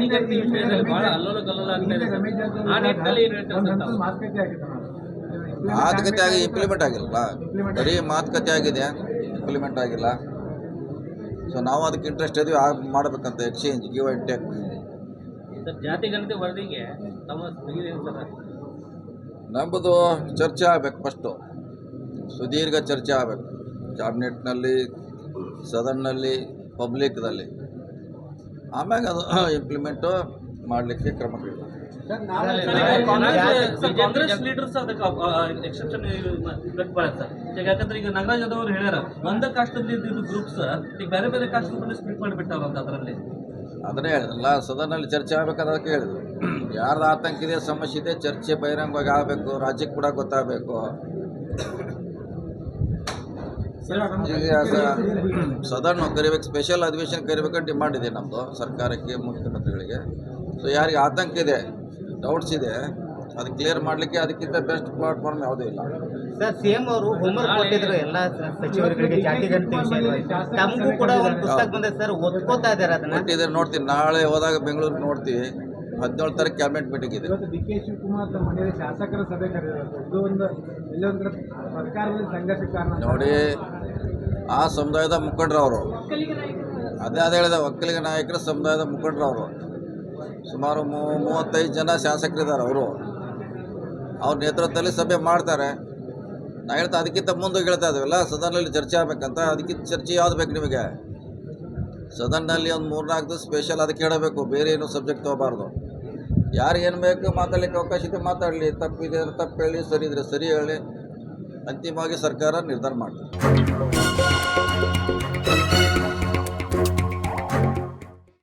ವಿಷಯದಲ್ಲಿ ಬಹಳ ಅಲ್ಲೋಲ ಕಲ್ಲೋಲ ಆಗ್ತಾ ಇದೆ. ಆ ನಿಟ್ಟಿನಲ್ಲಿ ಏನ್ ಹೇಳ್ತಾರೆ ಸರ್ ತಾವು? ಮಾತುಕತೆ ಆಗಿ ಇಂಪ್ಲಿಮೆಂಟ್ ಆಗಿಲ್ಲ ಬರೀ ಮಾತುಕತೆ ಆಗಿದೆ ಇಂಪ್ಲಿಮೆಂಟ್ ಆಗಿಲ್ಲ. ಸೊ ನಾವು ಅದಕ್ಕೆ ಇಂಟ್ರೆಸ್ಟ್ ಇದೀವಿ ಆಗ ಮಾಡಬೇಕಂತ exchange give and take sir ಜಾತಿ ಗಣತಿ ವರದಿಗೆ ನಮ್ಮದು ಚರ್ಚೆ ಆಗಬೇಕು ಫಸ್ಟು ಸುದೀರ್ಘ ಚರ್ಚೆ ಆಗಬೇಕು. ಕ್ಯಾಬಿನೆಟ್ನಲ್ಲಿ ಸದನ್ನಲ್ಲಿ ಪಬ್ಲಿಕ್ದಲ್ಲಿ ಆಮ್ಯಾಗ ಅದು ಇಂಪ್ಲಿಮೆಂಟು ಮಾಡಲಿಕ್ಕೆ ಕ್ರಮ. ಕಾಂಗ್ರೆಸ್ ಲೀಡರ್ಸ್ ಅದಕ್ಕೆ ಎಕ್ಸೆಪ್ಷನ್ ಸರ್ ಈಗ ಯಾಕಂದ್ರೆ ಈಗ ನಾಗರಾಜ್ ಯಾದವ್ ಅವರು ಹೇಳ್ಯಾರ ಒಂದ ಕಾಸ್ಟಲ್ಲಿ ಇದ್ದಿದ್ದು ಗ್ರೂಪ್ಸ್ ಈಗ ಬೇರೆ ಬೇರೆ ಕಾಸ್ಟ್ ಸ್ಪ್ಲಿಟ್ ಮಾಡಿಬಿಟ್ಟಾವಂತ ಅದರಲ್ಲಿ. ಅದನ್ನೇ ಹೇಳಿದ್ರಲ್ಲ ಸದನಲ್ಲಿ ಚರ್ಚೆ ಆಗ್ಬೇಕಾದ್ರೆ ಕೇಳಿದ್ರು ಹೇಳಿದ್ರು. ಯಾರ್ದು ಆತಂಕ ಇದೆ ಸಮಸ್ಯೆ ಇದೆ ಚರ್ಚೆ ಬಹಿರಂಗವಾಗಿ ಆಗಬೇಕು ರಾಜ್ಯಕ್ಕೆ ಕೂಡ ಗೊತ್ತಾಗಬೇಕು. ಸದನ ಕರಿಬೇಕು ಸ್ಪೆಷಲ್ ಅಧಿವೇಶನ ಕರಿಬೇಕಂತ ಡಿಮಾಂಡ್ ಇದೆ ನಮ್ಮದು ಸರ್ಕಾರಕ್ಕೆ ಮುಖ್ಯಮಂತ್ರಿಗಳಿಗೆ. ಸೊ ಯಾರಿಗೆ ಆತಂಕ ಇದೆ ಡೌಟ್ಸ್ ಇದೆ ಅದು ಕ್ಲಿಯರ್ ಮಾಡಲಿಕ್ಕೆ ಅದಕ್ಕಿಂತ ಬೆಸ್ಟ್ ಪ್ಲಾಟ್ಫಾರ್ಮ್ ಯಾವುದೂ ಇಲ್ಲ. ಸರ್ ಸಿಎಂ ಅವರು ಹೋಮ್ವರ್ಕ್ ಕೊಟ್ಟಿದ್ರು ಎಲ್ಲ ಸಚಿವರುಗಳಿಗೆ ಜಾತಿ ಗಣತಿ ತಮಗೂ ಕೂಡ ಒಂದು ಪುಸ್ತಕ ಬಂದಿದೆ ಸರ್ ಓದ್ಕೋತಾ ಇದ್ದಾರೆ ಅದನ್ನ. ಕೊಟ್ಟಿದ್ರೆ ನೋಡ್ತೀನಿ. ನಾಳೆ ಹೋದಾಗ ಬೆಂಗಳೂರಿಗೆ ನೋಡ್ತೀವಿ. ಹದಿನೇಳು ತಾರೀಕು ಕ್ಯಾಬಿನೆಟ್ ಮೀಟಿಂಗ್ ಇದೆ. ಡಿ ಕೆ ಶಿವಕುಮಾರ್ ತಮ್ಮ ಮನೆಯಲ್ಲಿ ಶಾಸಕರ ಸಭೆ ಕರೆದಿರೋದು ಇದು ಒಂದು ಎಲ್ಲೊಂದ್ ಕಡೆ ಸರ್ಕಾರದಲ್ಲಿ ಸಂಘರ್ಷಕ್ಕೆ ಕಾರಣ ನೋಡಿ ಆ ಸಮುದಾಯದ ಮುಖಂಡರು ಅವರು. ಅದೇ ಅದೇ ಹೇಳಿದೆ ಒಕ್ಕಲಿಗ ನಾಯಕರ ಸಮುದಾಯದ ಮುಖಂಡರು ಅವರು. ಸುಮಾರು ಮೂ- ಮೂವತ್ತೈದು ಜನ ಶಾಸಕರಿದ್ದಾರೆ ಅವರು. ಅವ್ರ ನೇತೃತ್ವದಲ್ಲಿ ಸಭೆ ಮಾಡ್ತಾರೆ. ನಾ ಹೇಳ್ತಾ ಅದಕ್ಕಿಂತ ಮುಂದೆ ಹೇಳ್ತಾ ಇದ್ದೀವಲ್ಲ ಸದನದಲ್ಲಿ ಚರ್ಚೆ ಆಗ್ಬೇಕಂತ ಅದಕ್ಕಿಂತ ಚರ್ಚೆ ಯಾವ್ದು ಬೇಕು ನಿಮಗೆ? ಸದನ್ನಲ್ಲಿ ಒಂದು ಮೂರ್ನಾಲ್ಕು ದಿವಸ ಸ್ಪೆಷಲ್ ಅದಕ್ಕೆ ಹೇಳಬೇಕು, ಬೇರೆ ಏನು ಸಬ್ಜೆಕ್ಟ್ ತೊಗೋಬಾರ್ದು. ಯಾರು ಏನು ಬೇಕು ಮಾತಾಡಲಿಕ್ಕೆ ಅವಕಾಶ ಇದೆ ಮಾತಾಡಲಿ, ತಪ್ಪಿದೆ ತಪ್ಪು ಹೇಳಿ, ಸರಿ ಇದ್ರೆ ಸರಿ ಹೇಳಿ, ಅಂತಿಮವಾಗಿ ಸರ್ಕಾರ ನಿರ್ಧಾರ ಮಾಡ್ತಾರೆ